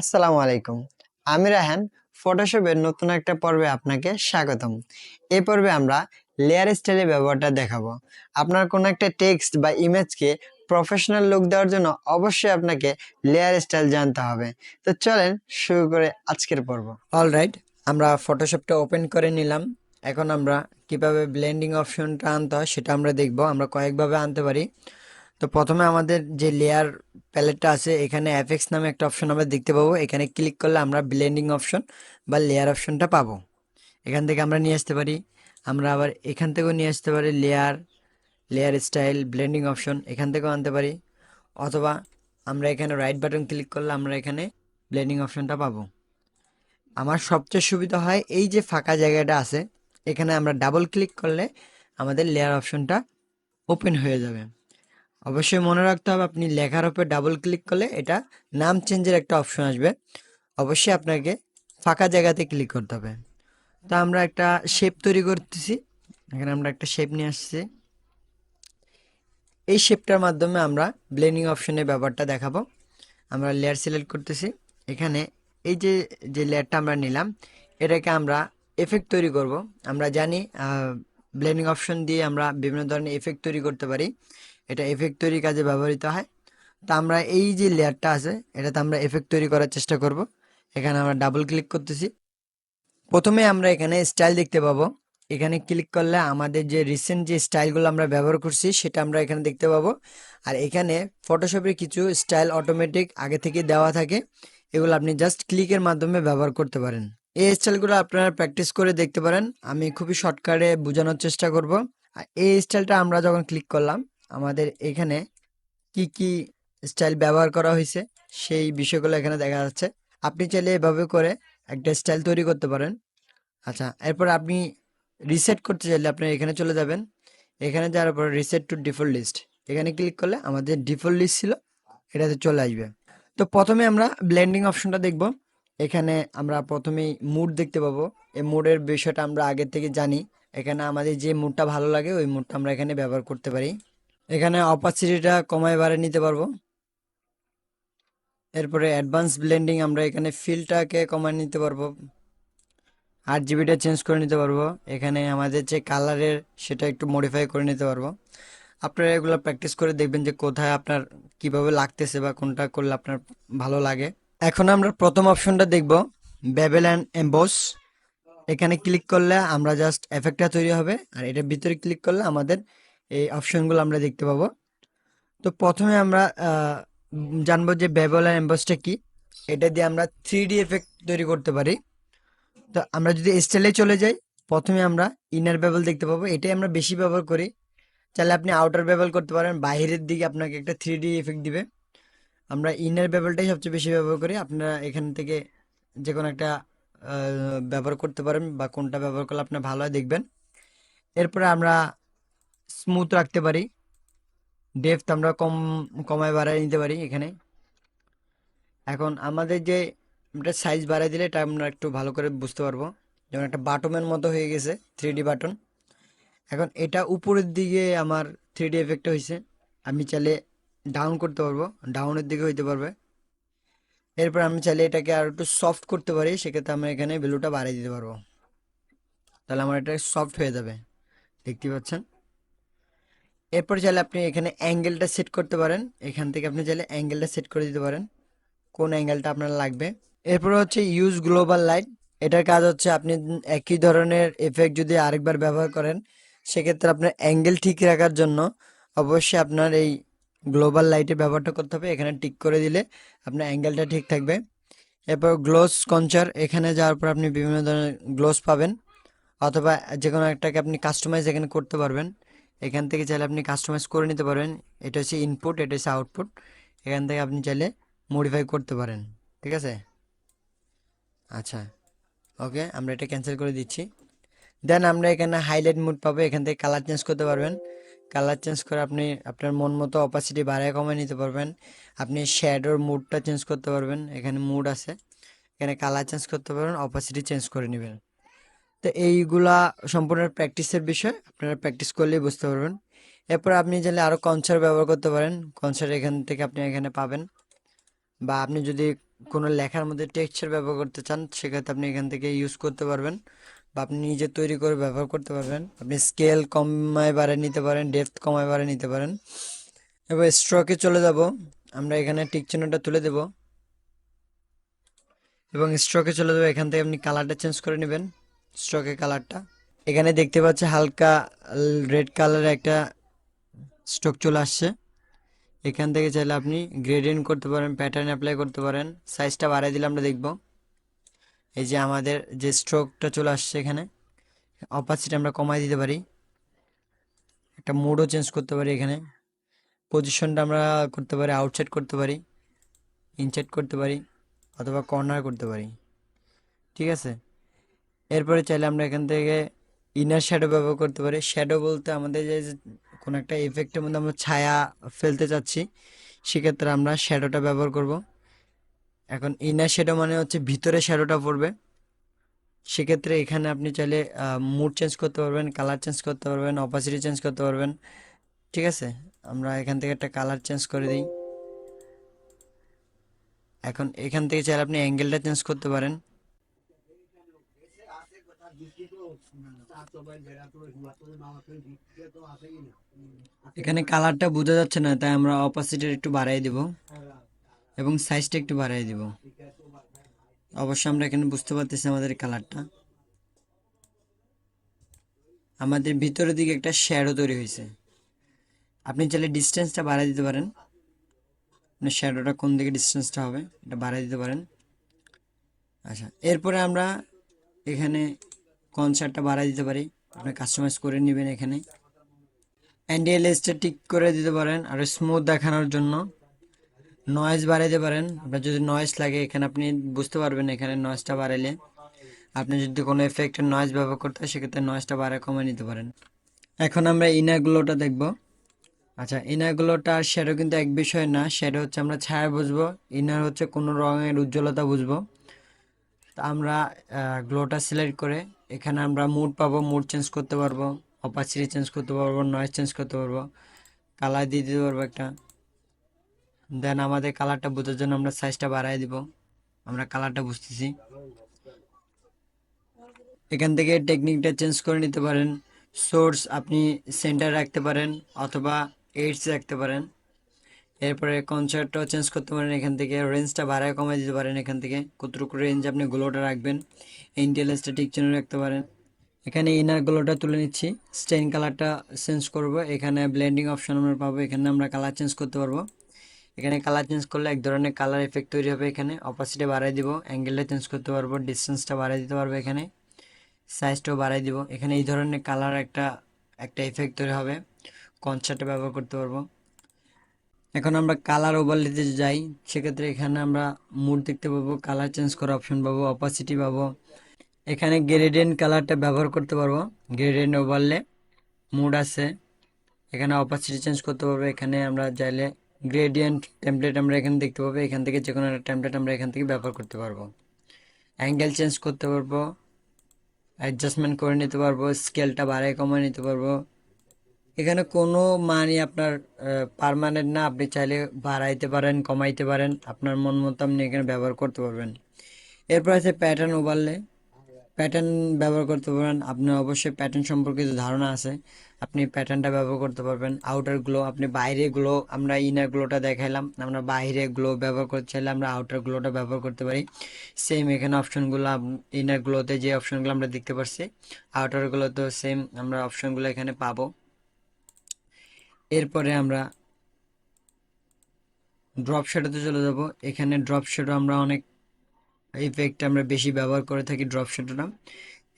আসসালামু আলাইকুম। আমি রাহান ফটোশপের নতুন একটা পর্বে আপনাকে স্বাগতম। এই পর্বে আমরা লেয়ার স্টাইলের ব্যবহারটা দেখাবো। আপনার কোনো একটা টেক্সট বা ইমেজকে প্রফেশনাল লুক দেওয়ার জন্য অবশ্যই আপনাকে লেয়ার স্টাইল জানতে হবে। তো চলেন শুরু করে আজকের পর্ব। অলরাইট আমরা ফটোশপটা ওপেন করে নিলাম। এখন আমরা কীভাবে ব্লেন্ডিং অপশনটা আনতে হয় সেটা আমরা দেখব। আমরা কয়েকভাবে আনতে পারি। তো প্রথমে আমাদের যে লেয়ার প্যালেটটা আছে, এখানে এফএক্স নামে একটা অপশন আমরা দেখতে পাবো। এখানে ক্লিক করলে আমরা ব্লেন্ডিং অপশন বা লেয়ার অপশনটা পাবো। এখান থেকে আমরা নিয়ে আসতে পারি। আমরা আবার এখান থেকেও নিয়ে আসতে পারি layer layer style blending option এখান থেকেও আনতে পারি। অথবা আমরা এখানে রাইট বাটন ক্লিক করলে আমরা এখানে ব্লেন্ডিং অপশনটা পাবো। আমার সবচেয়ে সুবিধা হয় এই যে ফাঁকা জায়গাটা আছে, এখানে আমরা ডাবল ক্লিক করলে আমাদের লেয়ার অপশনটা ওপেন হয়ে যাবে। অবশ্যই মনে রাখতে হবে, আপনি লেখার উপর ডাবল ক্লিক করলে এটা নাম চেঞ্জের একটা অপশন আসবে। অবশ্যই আপনাকে ফাঁকা জায়গাতে ক্লিক করতে হবে। তো আমরা একটা শেপ তৈরি করতেছি। এখানে আমরা একটা শেপ নিয়ে আসছি। এই শেপটার মাধ্যমে আমরা ব্লেন্ডিং অপশনের ব্যাপারটা দেখাবো। আমরা লেয়ার সিলেক্ট করতেছি। এখানে এই যে যে লেয়ারটা আমরা নিলাম, এটাকে আমরা এফেক্ট তৈরি করব। আমরা জানি ব্লেন্ডিং অপশন দিয়ে আমরা বিভিন্ন ধরনের এফেক্ট তৈরি করতে পারি। এটা এফেক্ট তৈরির কাজে ব্যবহৃত হয়। তো আমরা এই যে লেয়ারটা আছে, এটাতে আমরা এফেক্ট তৈরি করার চেষ্টা করব। এখানে আমরা ডাবল ক্লিক করতেছি। প্রথমে আমরা এখানে স্টাইল দেখতে পাবো। এখানে ক্লিক করলে আমাদের যে রিসেন্ট যে স্টাইলগুলো আমরা ব্যবহার করছি, সেটা আমরা এখানে দেখতে পাবো। আর এখানে ফটোশপের কিছু স্টাইল অটোমেটিক আগে থেকে দেওয়া থাকে। এগুলো আপনি জাস্ট ক্লিকের মাধ্যমে ব্যবহার করতে পারেন। এই স্টাইলগুলো আপনারা প্র্যাকটিস করে দেখতে পারেন। আমি খুবই শর্টকাটে বোঝানোর চেষ্টা করব। আর এই স্টাইলটা আমরা যখন ক্লিক করলাম আমাদের এখানে কি কি স্টাইল ব্যবহার করা হয়েছে সেই বিষয়গুলো এখানে দেখা যাচ্ছে। আপনি চাইলে এভাবে করে একটা স্টাইল তৈরি করতে পারেন। আচ্ছা এরপর আপনি রিসেট করতে চাইলে আপনি এখানে চলে যাবেন। এখানে যাওয়ার পর রিসেট টু ডিফল্ট লিস্ট এখানে ক্লিক করলে আমাদের ডিফল্ট লিস্ট ছিল, এটাতে চলে আসবে। তো প্রথমে আমরা ব্লেন্ডিং অপশনটা দেখব। এখানে আমরা প্রথমেই মুড দেখতে পাবো। এই মুডের বিষয়টা আমরা আগে থেকে জানি। এখানে আমাদের যে মুডটা ভালো লাগে, ওই মুডটা আমরা এখানে ব্যবহার করতে পারি। এখানে অপাসিটিটা কমায় বাড়ে নিতে পারব। এরপরে অ্যাডভান্স ব্লেন্ডিং আমরা এখানে ফিলটাকে কমায় নিতে পারব। আট জিবিটা চেঞ্জ করে নিতে পারব। এখানে আমাদের যে কালারের সেটা একটু মডিফাই করে নিতে পারব। আপনারা এগুলো প্র্যাকটিস করে দেখবেন যে কোথায় আপনার কীভাবে লাগতেছে বা কোনটা করলে আপনার ভালো লাগে। এখন আমরা প্রথম অপশনটা দেখব ব্যাবেল অ্যান্ড এম্বস এখানে ক্লিক করলে আমরা জাস্ট এফেক্টটা তৈরি হবে। আর এটার ভিতরে ক্লিক করলে আমাদের এই অপশনগুলো আমরা দেখতে পাবো। তো প্রথমে আমরা জানব যে অ্যান্ড এম্বসটা কি। এটা দিয়ে আমরা থ্রি ডি এফেক্ট তৈরি করতে পারি। তো আমরা যদি স্টাইলে চলে যাই, প্রথমে আমরা ইনার বেবল দেখতে পাবো। এটাই আমরা বেশি ব্যবহার করি। চাইলে আপনি আউটার বেবল করতে পারেন। বাইরের দিকে আপনাকে একটা থ্রি ডি এফেক্ট দিবে। আমরা ইনার বেবলটাই সবচেয়ে বেশি ব্যবহার করি। আপনারা এখান থেকে যে কোনো একটা ব্যবহার করতে পারেন বা কোনটা ব্যবহার করলে আপনার ভালো হয় দেখবেন। এরপরে আমরা স্মুথ রাখতে পারি। ডেপথ আমরা কম, কমায় বাড়ায় নিতে পারি এখানে। এখন আমাদের যে এটা সাইজ বাড়াই দিলে এটা আমরা একটু ভালো করে বুঝতে পারব। যেমন একটা বাটনের মতো হয়ে গেছে থ্রি বাটন এখন এটা উপরের দিকে আমার থ্রি ডি এফেক্টটা হয়েছে। আমি চাইলে ডাউন করতে পারব ডাউনের দিকে হইতে পারবে। এরপর আমি চাইলে এটাকে আর একটু সফট করতে পারি, সেক্ষেত্রে আমরা এখানে ভ্যালুটা বাড়িয়ে দিতে পারব। তাহলে আমার এটা সফট হয়ে যাবে। দেখতে পাচ্ছেন? এরপর চাইলে আপনি এখানে অ্যাঙ্গেলটা সেট করতে পারেন। এখান থেকে আপনি চাইলে অ্যাঙ্গেলটা সেট করে দিতে পারেন, কোন অ্যাঙ্গেলটা আপনার লাগবে। এরপর হচ্ছে ইউজ গ্লোবাল লাইট এটার কাজ হচ্ছে আপনি একই ধরনের এফেক্ট যদি আরেকবার ব্যবহার করেন, সেক্ষেত্রে আপনার অ্যাঙ্গেল ঠিক রাখার জন্য অবশ্যই আপনার এই গ্লোবাল লাইটের ব্যবহারটা করতে হবে। এখানে টিক করে দিলে আপনার অ্যাঙ্গেলটা ঠিক থাকবে। এরপর গ্লোস কনচার এখানে যাওয়ার পর আপনি বিভিন্ন ধরনের গ্লোস পাবেন, অথবা যে কোনো একটাকে আপনি কাস্টমাইজ এখানে করতে পারবেন। এখান থেকে চাইলে আপনি কাস্টমাইজ করে নিতে পারবেন এটা হচ্ছে ইনপুট এটা হচ্ছে আউটপুট এখান থেকে আপনি চাইলে মডিফাই করতে পারেন। ঠিক আছে? আচ্ছা। ওকে আমরা এটা ক্যান্সেল করে দিচ্ছি। দেন আমরা এখানে হাইলাইট মুড পাবো। এখান থেকে কালার চেঞ্জ করতে পারবেন। কালার চেঞ্জ করে আপনি আপনার মন মতো অপাসিটি বাড়ায় কমায় নিতে পারবেন। আপনি শ্যাডোর মুডটা চেঞ্জ করতে পারবেন। এখানে মুড আছে। এখানে কালার চেঞ্জ করতে পারবেন অপাসিটি চেঞ্জ করে নেবেন। তো এইগুলা সম্পূর্ণ প্র্যাকটিসের বিষয়, আপনারা প্র্যাকটিস করলেই বুঝতে পারবেন। এরপর আপনি চাইলে আরও কনসার্ট ব্যবহার করতে পারেন। কনসার্ট এখান থেকে আপনি এখানে পাবেন। বা আপনি যদি কোনো লেখার মধ্যে টেক্সচার ব্যবহার করতে চান, সেক্ষেত্রে আপনি এখান থেকে ইউজ করতে পারবেন। বা আপনি নিজে তৈরি করে ব্যবহার করতে পারবেন। আপনি স্কেল কমায় বাড়ে নিতে পারেন ডেপথ কমায় বাড়ে নিতে পারেন। এবার স্ট্রোকে চলে যাব। আমরা এখানে টিক চিহ্নটা তুলে দেব। এবং স্ট্রোকে চলে যাব। এখান থেকে আপনি কালারটা চেঞ্জ করে নেবেন। স্ট্রোকের কালারটা এখানে দেখতে পাচ্ছি হালকা রেড কালারের একটা স্ট্রোক চলে আসছে। এখান থেকে চাইলে আপনি গ্রেডিয়েন্ট করতে পারেন প্যাটার্ন অ্যাপ্লাই করতে পারেন। সাইজটা বাড়াই দিলে আমরা দেখব। এই যে আমাদের যে স্ট্রোকটা চলে আসছে এখানে অপাসিটি আমরা কমাই দিতে পারি। একটা মোডও চেঞ্জ করতে পারি এখানে। পজিশনটা আমরা করতে পারি আউটসাইড করতে পারি ইনসাইড করতে পারি, অথবা কর্নার করতে পারি। ঠিক আছে? এরপরে চাইলে আমরা এখান থেকে ইনার শ্যাডো ব্যবহার করতে পারি। শ্যাডো বলতে আমাদের যে কোনো একটা এফেক্টের মধ্যে আমরা ছায়া ফেলতে চাচ্ছি, সেক্ষেত্রে আমরা শ্যাডোটা ব্যবহার করব। এখন ইনার শ্যাডো মানে হচ্ছে ভিতরে শ্যাডোটা পড়বে। সেক্ষেত্রে এখানে আপনি চাইলে মুড চেঞ্জ করতে পারবেন কালার চেঞ্জ করতে পারবেন অপাসিটি চেঞ্জ করতে পারবেন। ঠিক আছে? আমরা এখান থেকে একটা কালার চেঞ্জ করে দিই। এখন এখান থেকে চাইলে আপনি অ্যাঙ্গেলটা চেঞ্জ করতে পারেন। এখানে কালারটা বোঝা যাচ্ছে না, তাই আমরা অপাসিটির একটু বাড়াই দিব এবং সাইজটা একটু বাড়াই দিব। অবশ্য আমরা এখানে বুঝতে পারতেছি আমাদের কালারটা। আমাদের ভিতরের দিকে একটা শ্যাডো তৈরি হয়েছে। আপনি চাইলে ডিস্টেন্সটা বাড়াই দিতে পারেন। মানে শ্যাডোটা কোন দিকে ডিস্টেন্সটা হবে, এটা বাড়াই দিতে পারেন। আচ্ছা এরপরে আমরা এখানে কনসার্টটা বাড়াই দিতে পারি। আপনি কাস্টমাইজ করে নেবেন এখানে। অ্যান্ডিএলএসটা ঠিক করে দিতে পারেন। আর স্মুথ দেখানোর জন্য। নয়েজ বাড়াইতে পারেন। আপনার যদি নয়েজ লাগে, এখানে আপনি বুঝতে পারবেন এখানে নয়েজটা বাড়াইলে। আপনি যদি কোনো এফেক্টের নয়েজ ব্যবহার করতে হয়, সেক্ষেত্রে নয়েজটা বাড়ায় কমে নিতে পারেন। এখন আমরা ইনারগুলোটা দেখব। আচ্ছা ইনারগুলোটা আর শ্যাডো কিন্তু এক বিষয় না। শ্যাডো হচ্ছে আমরা ছায়া বুঝব। ইনার হচ্ছে কোনো রঙের উজ্জ্বলতা বুঝব। তা আমরা গ্লোটা সিলেক্ট করে এখানে আমরা মুড পাবো মুড চেঞ্জ করতে পারব অপাসিটি চেঞ্জ করতে পারব নয়েজ চেঞ্জ করতে পারব কালার দিয়ে দিতে পারব একটা। দেন আমাদের কালারটা বোঝার জন্য আমরা সাইজটা বাড়াই দিব। আমরা কালারটা বুঝতেছি। এখান থেকে টেকনিকটা চেঞ্জ করে নিতে পারেন। সোর্স আপনি সেন্টার রাখতে পারেন অথবা এইডস রাখতে পারেন। এরপরে কনসার্টটাও চেঞ্জ করতে পারেন এখান থেকে। রেঞ্জটা বাড়ায় কমায় দিতে পারেন এখান থেকে। কতটুকু রেঞ্জ আপনি গ্লোটা রাখবেন ইন্টেলেন্সটা ঠিক জন্য রাখতে পারেন। এখানে ইনার গ্লোটা তুলে নিচ্ছি। স্টেন কালারটা চেঞ্জ করব। এখানে ব্লেন্ডিং অপশন আমরা পাবো। এখানে আমরা কালার চেঞ্জ করতে পারব। এখানে কালার চেঞ্জ করলে এক ধরনের কালার এফেক্ট তৈরি হবে এখানে। অপাসিটি বাড়াই দিব অ্যাঙ্গেলটা চেঞ্জ করতে পারব ডিস্টেন্সটা বাড়াই দিতে পারব এখানে। সাইজটাও বাড়াই দিব। এখানে এই ধরনের কালার একটা একটা এফেক্ট তৈরি হবে। কনসার্টে ব্যবহার করতে পারব। এখন আমরা কালার ওভারলেতে যাই, সেক্ষেত্রে এখানে আমরা মুড দেখতে পাবো কালার চেঞ্জ করার অপশন পাবো অপাসিটি পাবো। এখানে গ্রেডিয়েন্ট কালারটা ব্যবহার করতে পারব গ্রেডিয়েন্ট ওভারলে মুড আছে। এখানে অপাসিটি চেঞ্জ করতে পারব, এখানে আমরা চাইলে গ্রেডিয়েন্ট টেমপ্লেট আমরা এখানে দেখতে পাবো, এখান থেকে যে কোনো একটা টেমপ্লেট আমরা এখান থেকে ব্যবহার করতে পারব। অ্যাঙ্গেল চেঞ্জ করতে পারব অ্যাডজাস্টমেন্ট করে নিতে পারব স্কেলটা বাড়ায় কমায় নিতে পারব। এখানে কোনো মানই আপনার পারমানেন্ট না। আপনি চাইলে বাড়াইতে পারেন, কমাইতে পারেন। আপনার মন মতো আপনি এখানে ব্যবহার করতে পারবেন। এরপর আছে প্যাটার্ন ওভারলে প্যাটার্ন ব্যবহার করতে পারেন আপনার অবশ্যই প্যাটার্ন সম্পর্কিত ধারণা আছে, আপনি প্যাটার্নটা ব্যবহার করতে পারবেন। আউটার গ্লো আপনি বাইরে গ্লো আমরা ইনার গ্লোটা দেখাইলাম। আমরা বাইরে গ্লো ব্যবহার করতে চাইলে আমরা আউটার গ্লোটা ব্যবহার করতে পারি। সেম এখানে অপশনগুলো ইনার গ্লোতে যে অপশনগুলো আমরা দেখতে পাচ্ছি আউটার গ্লোতেও সেম আমরা অপশনগুলো এখানে পাবো। এরপরে আমরা ড্রপ শ্যাডোতে চলে যাব। এখানে ড্রপ শ্যাডো আমরা অনেক ইফেক্ট আমরা বেশি ব্যবহার করে থাকি ড্রপ শ্যাডোটা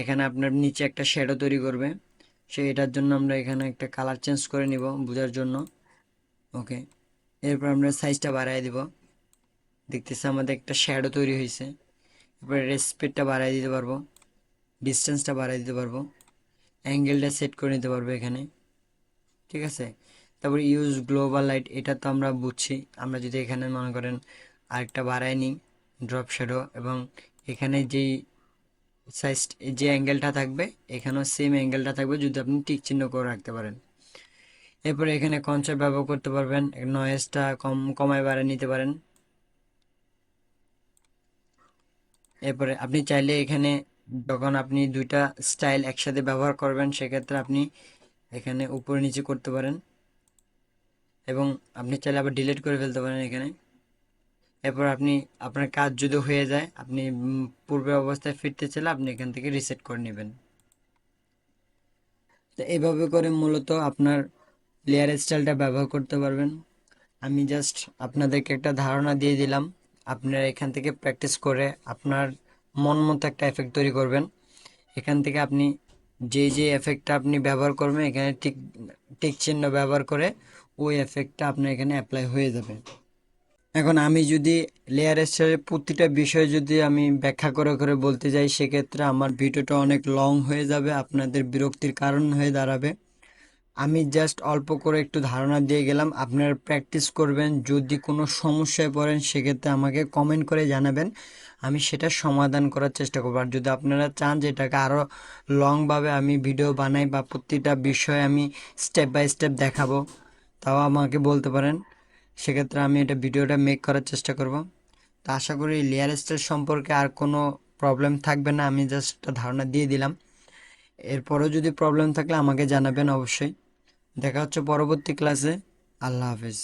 এখানে আপনার নিচে একটা শ্যাডো তৈরি করবে। সে এটার জন্য আমরা এখানে একটা কালার চেঞ্জ করে নিব বোঝার জন্য। ওকে, এরপর আমরা সাইজটা বাড়াই দিব। দেখতেছি আমাদের একটা শ্যাডো তৈরি হয়েছে। এরপরে রেসপেক্টটা বাড়াই দিতে পারব। ডিস্টেন্সটা বাড়াই দিতে পারব। অ্যাঙ্গেলটা সেট করে নিতে পারব এখানে। ঠিক আছে? তারপর ইউজ গ্লোবাল লাইট এটা তো আমরা বুঝছি। আমরা যদি এখানে মনে করেন আরেকটা বাড়াই নিই ড্রপ শ্যাডো এবং এখানে যেই সাইজ যে অ্যাঙ্গেলটা থাকবে, এখানেও সেম অ্যাঙ্গেলটা থাকবে যদি আপনি টিক চিহ্ন করে রাখতে পারেন। এরপরে এখানে কনসেপ্ট ব্যবহার করতে পারবেন নয়েজটা কম, কমায় বাড়ায় নিতে পারেন। এরপরে আপনি চাইলে এখানে যখন আপনি দুইটা স্টাইল একসাথে ব্যবহার করবেন, সেক্ষেত্রে আপনি এখানে উপরে নিচে করতে পারেন। এবং আপনি চাইলে আবার ডিলিট করে ফেলতে পারেন এখানে। এরপর আপনি, আপনার কাজ যদি হয়ে যায়, আপনি পূর্বের অবস্থায় ফিরতে চাইলে আপনি এখান থেকে রিসেট করে নেবেন। তো এইভাবে করে মূলত আপনার লেয়ার স্টাইলটা ব্যবহার করতে পারবেন। আমি জাস্ট আপনাদেরকে একটা ধারণা দিয়ে দিলাম। আপনারা এখান থেকে প্র্যাকটিস করে আপনার মন মতো একটা এফেক্ট তৈরি করবেন। এখান থেকে আপনি যে যে এফেক্টটা আপনি ব্যবহার করবেন, এখানে টিক টিক চিহ্ন ব্যবহার করে ওই এফেক্টটা আপনার এখানে অ্যাপ্লাই হয়ে যাবে। এখন আমি যদি লেয়ার স্টাইলের প্রতিটা বিষয় যদি আমি ব্যাখ্যা করে করে বলতে যাই, সেক্ষেত্রে আমার ভিডিওটা অনেক লং হয়ে যাবে, আপনাদের বিরক্তির কারণ হয়ে দাঁড়াবে। আমি জাস্ট অল্প করে একটু ধারণা দিয়ে গেলাম। আপনারা প্র্যাকটিস করবেন। যদি কোনো সমস্যায় পড়েন, সেক্ষেত্রে আমাকে কমেন্ট করে জানাবেন। আমি সেটা সমাধান করার চেষ্টা করব। আর যদি আপনারা চান যে এটাকে আরও লংভাবে আমি ভিডিও বানাই বা প্রতিটা বিষয় আমি স্টেপ বাই স্টেপ দেখাবো, তাও আমাকে বলতে পারেন। সেক্ষেত্রে আমি এটা ভিডিওটা মেক করার চেষ্টা করব। তো আশা করি লেয়ার স্টাইল সম্পর্কে আর কোনো প্রবলেম থাকবে না। আমি জাস্ট ধারণা দিয়ে দিলাম। এরপরেও যদি প্রবলেম থাকলে আমাকে জানাবেন অবশ্যই। দেখা হচ্ছে পরবর্তী ক্লাসে আল্লাহ হাফেজ।